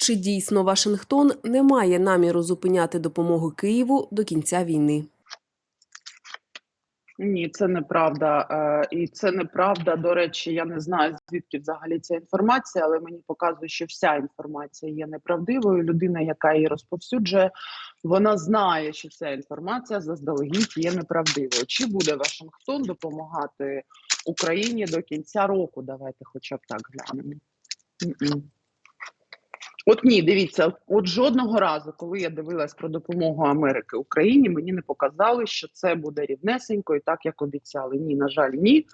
Чи дійсно Вашингтон не має наміру зупиняти допомогу Києву до кінця війни? Ні, це неправда. Е, І це неправда. До речі, я не знаю звідки взагалі ця інформація, але мені показує, що вся інформація є неправдивою. Людина, яка її розповсюджує, вона знає, що ця інформація заздалегідь є неправдивою. Чи буде Вашингтон допомагати Україні до кінця року? Давайте, хоча б так глянемо. От ні, дивіться, от жодного разу, коли я дивилась про допомогу Америки Україні, мені не показали, що це буде рівнесенько і так, як обіцяли. Ні, на жаль, ні.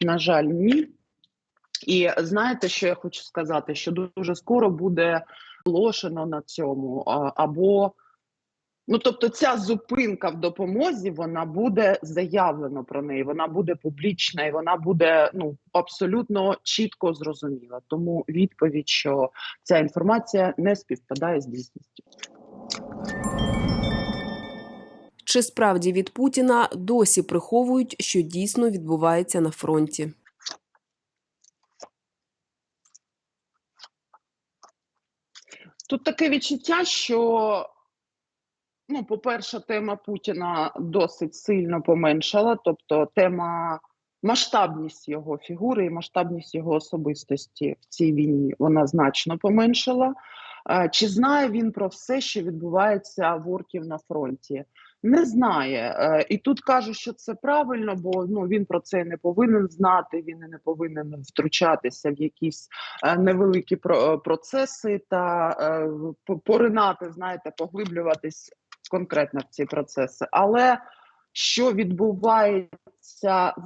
На жаль, ні. І знаєте, що я хочу сказати? Що дуже скоро буде оголошено на цьому, або ну тобто, ця зупинка в допомозі вона буде заявлено про неї, вона буде публічна і вона буде ну абсолютно чітко зрозуміла. Тому відповідь, що ця інформація не співпадає з дійсністю. Чи справді від Путіна досі приховують, що дійсно відбувається на фронті? Тут таке відчуття, що, ну, по-перше, тема Путіна досить сильно поменшала, тобто тема масштабність його фігури і масштабність його особистості в цій війні вона значно поменшала. Е, Чи знає він про все, що відбувається в орків на фронті? Не знає. Е, І тут кажуть, що це правильно, бо ну він про це не повинен знати, він не повинен втручатися в якісь е, невеликі про- процеси та поринати, знаєте, поглиблюватись конкретно в ці процеси. Але що відбувається в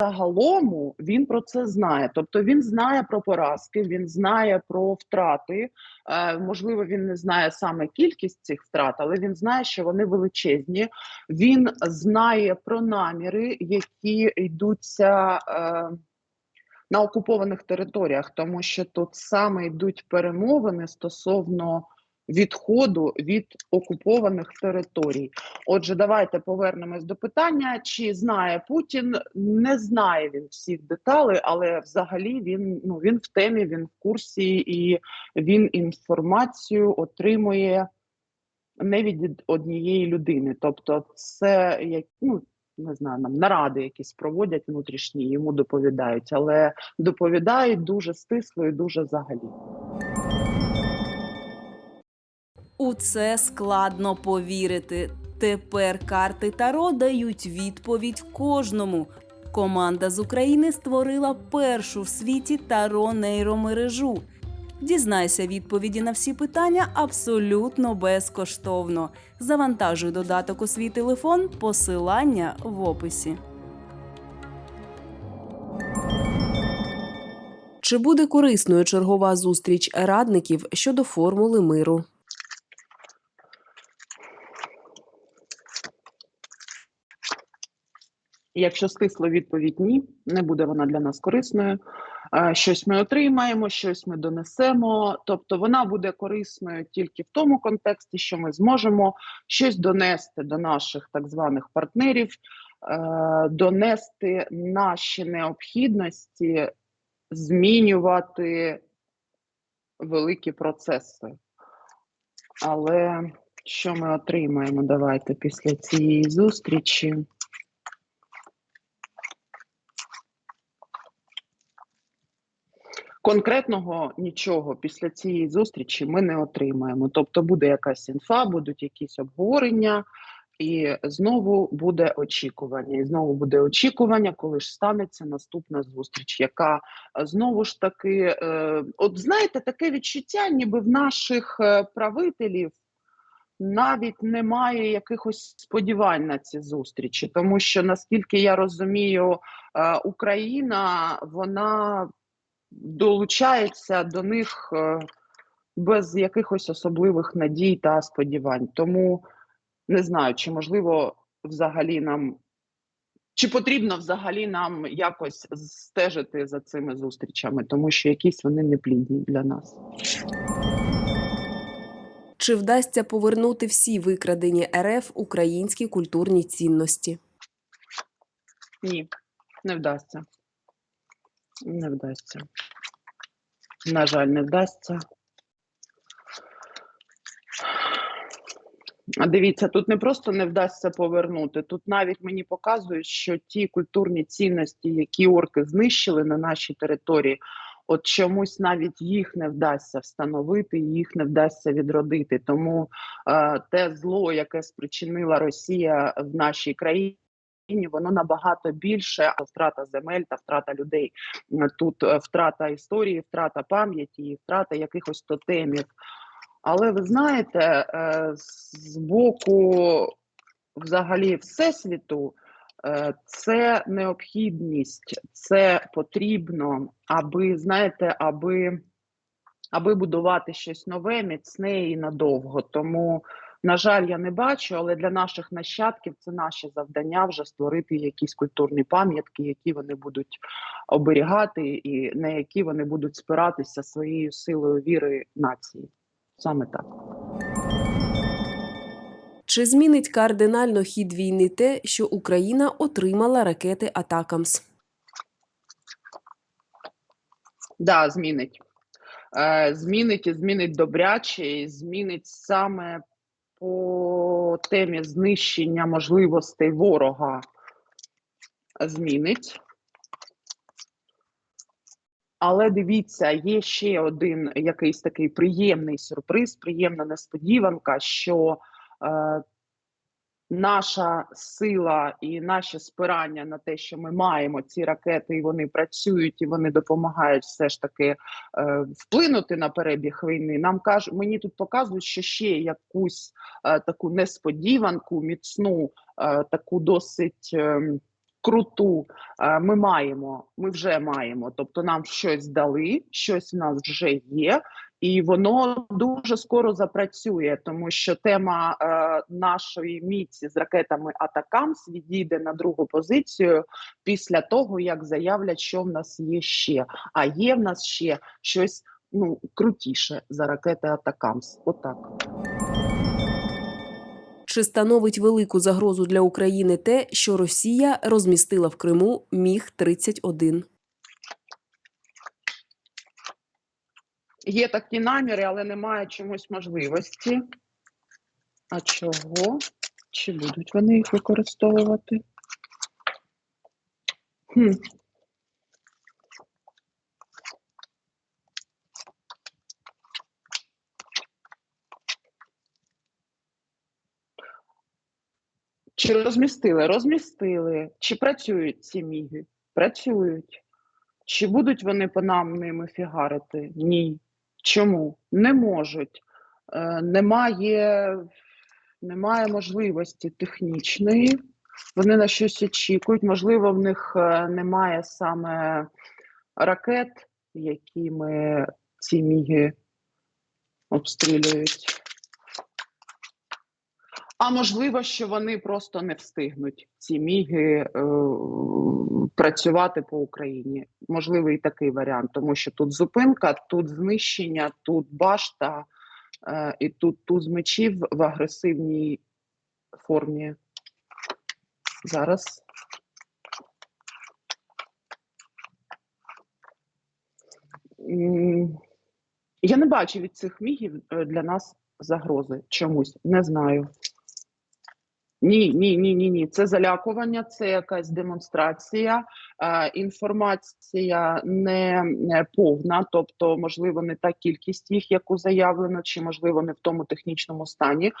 загалому, він про це знає. Тобто він знає про поразки, він знає про втрати. Е, можливо, він не знає саме кількість цих втрат, але він знає, що вони величезні. Він знає про наміри, які йдуться. Е, на окупованих територіях, тому що тут саме йдуть перемовини стосовно відходу від окупованих територій. Отже, давайте повернемось до питання: чи знає Путін? Не знає він всіх деталей, але взагалі він ну він в темі, він в курсі і він інформацію отримує не від однієї людини. Тобто, це як ну. Не знаю, нам наради якісь проводять внутрішні, йому доповідають, але доповідають дуже стисло і дуже взагалі. У це складно повірити. Тепер карти Таро дають відповідь кожному. Команда з України створила першу в світі Таро нейромережу. Дізнайся відповіді на всі питання абсолютно безкоштовно. Завантажуй додаток у свій телефон, посилання в описі. Чи буде корисною чергова зустріч радників щодо формули миру? Якщо стисла відповідь ні, не буде вона для нас корисною. Щось ми отримаємо, щось ми донесемо. Тобто вона буде корисною тільки в тому контексті, що ми зможемо щось донести до наших так званих партнерів, е, донести наші необхідності, змінювати великі процеси. Але що ми отримаємо? Давайте після цієї зустрічі. Конкретного нічого після цієї зустрічі ми не отримаємо. Тобто буде якась інфа, будуть якісь обговорення, і знову буде очікування. І знову буде очікування, коли ж станеться наступна зустріч, яка е, знову ж таки, е, от знаєте, таке відчуття, ніби в наших е, правителів навіть немає якихось сподівань на ці зустрічі, тому що наскільки я розумію, е, Україна вона долучається до них е, без якихось особливих надій та сподівань. Тому не знаю, чи можливо взагалі нам. Чи потрібно взагалі нам якось стежити за цими зустрічами, тому що якісь вони не плідні для нас. Чи вдасться повернути всі викрадені РФ українські культурні цінності? Ні, не вдасться не вдасться. На жаль, не вдасться. Дивіться, тут не просто не вдасться повернути. Тут навіть мені показують, що ті культурні цінності, які орки знищили на нашій території, от чомусь навіть їх не вдасться встановити, їх не вдасться відродити. Тому е, те зло, яке спричинила Росія в нашій країні. Воно набагато більше, а втрата земель та втрата людей. Тут е, втрата історії, втрата пам'яті, втрата якихось тотемів. Але ви знаєте, е, з боку взагалі всесвіту е, це необхідність, це потрібно, аби знаєте, аби, аби будувати щось нове, міцне і надовго. Тому, на жаль, я не бачу, але для наших нащадків це наше завдання вже створити якісь культурні пам'ятки, які вони будуть оберігати, і на які вони будуть спиратися своєю силою віри нації. Саме так. Чи змінить кардинально хід війни те, що Україна отримала ракети Атакамс? Да, змінить. Е, змінить і змінить добряче, і змінить саме по темі знищення можливостей ворога. Змінить. Але дивіться, є ще один якийсь такий приємний сюрприз, приємна несподіванка, що е, наша сила і наше спирання на те, що ми маємо ці ракети, і вони працюють, і вони допомагають все ж таки е, вплинути на перебіг війни. Нам кажуть, мені тут показують, що ще якусь е, таку несподіванку, міцну, е, таку досить. ем, Круту е, ми маємо, ми вже маємо. Тобто нам щось дали, щось в нас вже є, і воно дуже скоро запрацює, тому що тема е, нашої міці з ракетами Атакамс відійде на другу позицію після того, як заявлять, що в нас є ще. А є в нас ще щось ну крутіше за ракети Атакамс. Отак. Чи становить велику загрозу для України те, що Росія розмістила в Криму Міг 31 Є такі наміри, але немає чомусь можливості. А чого? Чи будуть вони їх використовувати? Хм. Чи розмістили? Розмістили. Чи працюють ці міги? Працюють. Чи будуть вони по нам ними фігарити? Ні. Чому? Не можуть. Е, немає, немає можливості технічної. Вони на щось очікують. Можливо, в них е, немає саме ракет, якими ці міги обстрілюють. А можливо, що вони просто не встигнуть ці міги е, працювати по Україні. Можливий і такий варіант, тому що тут зупинка, тут знищення, тут башта е, і тут туз мечів в агресивній формі. Зараз. Я не бачу від цих мігів е, для нас загрози чомусь. Не знаю. Ні, ні, ні, ні, ні. Це залякування, це якась демонстрація. Е, інформація не, повна, тобто, можливо, не та кількість їх, яку заявлено, чи можливо не в тому технічному стані.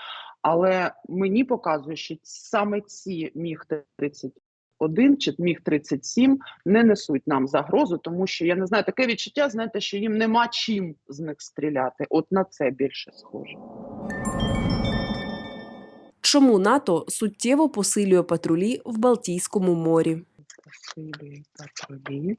Але мені показує, що саме ці міг 31 чи міг 37 не несуть нам загрозу, тому що я не знаю, таке відчуття, знаєте, що їм нема чим з них стріляти. От на це більше схоже. Чому НАТО суттєво посилює патрулі в Балтійському морі? посилює патрулі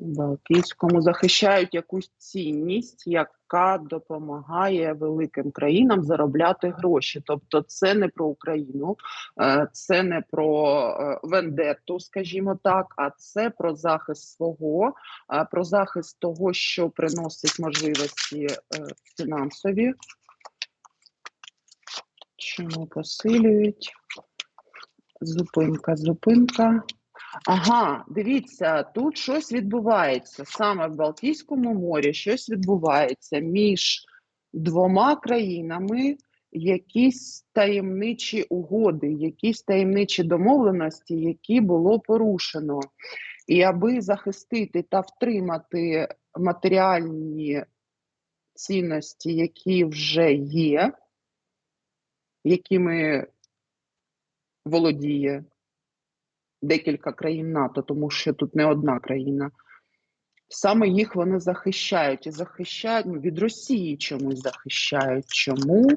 в Балтійському захищають якусь цінність, яка допомагає великим країнам заробляти гроші. Тобто, це не про Україну, е, це не про е, вендетту, скажімо так, а це про захист свого, е, про захист того, що приносить можливості фінансові. Чому посилюють? Зупинка, зупинка. Ага, дивіться, тут щось відбувається саме в Балтійському морі. Щось відбувається між двома країнами, якісь таємничі угоди, якісь таємничі домовленості, які було порушено. І аби захистити та втримати матеріальні цінності, які вже є, якими володіє декілька країн НАТО, тому що тут не одна країна. Саме їх вони захищають і захищають ну, від Росії чомусь захищають. Чому?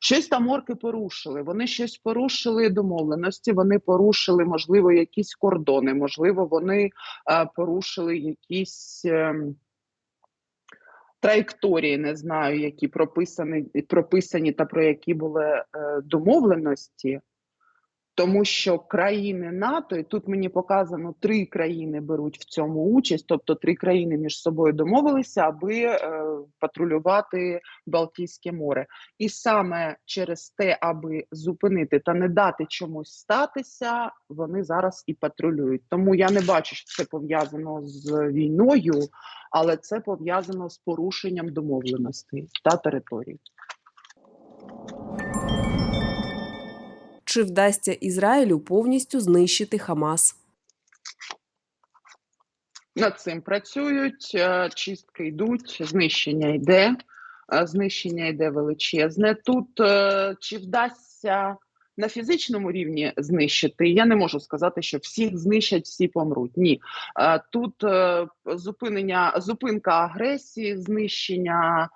Щось там орки порушили. Вони щось порушили домовленості, вони порушили, можливо, якісь кордони, можливо, вони е, порушили якісь. Е, Траєкторії не знаю, які прописані, прописані та про які були е, домовленості, тому що країни НАТО, і тут мені показано, три країни беруть в цьому участь, тобто три країни між собою домовилися, аби е, патрулювати Балтійське море. І саме через те, аби зупинити та не дати чомусь статися, вони зараз і патрулюють. Тому я не бачу, що це пов'язано з війною, але це пов'язано з порушенням домовленостей та територій. Чи вдасться Ізраїлю повністю знищити Хамас? Над цим працюють, е, чистки йдуть, знищення йде, е, знищення йде величезне. Тут е, чи вдасться на фізичному рівні знищити, я не можу сказати, що всіх знищать, всі помруть. Ні. Тут зупинення, зупинка агресії, знищення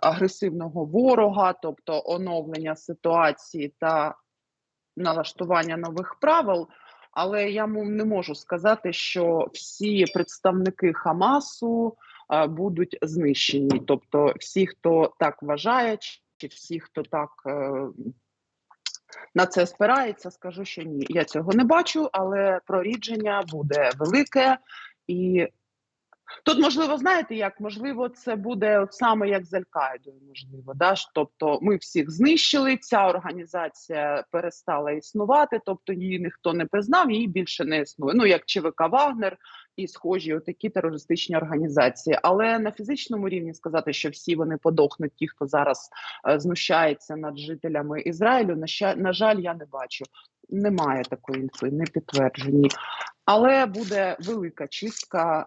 агресивного ворога, тобто оновлення ситуації та налаштування нових правил. Але я не можу сказати, що всі представники Хамасу будуть знищені. Тобто, всі, хто так вважає, чи всі, хто так е, на це спирається, скажу, що ні. Я цього не бачу, але прорідження буде велике і. Тут, можливо, знаєте як? Можливо, це буде от саме як з Аль-Каїдою, можливо, да? ж, тобто ми всіх знищили, ця організація перестала існувати, тобто її ніхто не признав, її більше не існує. Ну, як ЧВК Вагнер і схожі отакі терористичні організації. Але на фізичному рівні сказати, що всі вони подохнуть, ті, хто зараз е, знущається над жителями Ізраїлю, на, на жаль, я не бачу. Немає такої інфи, не підтверджені. Але буде велика чистка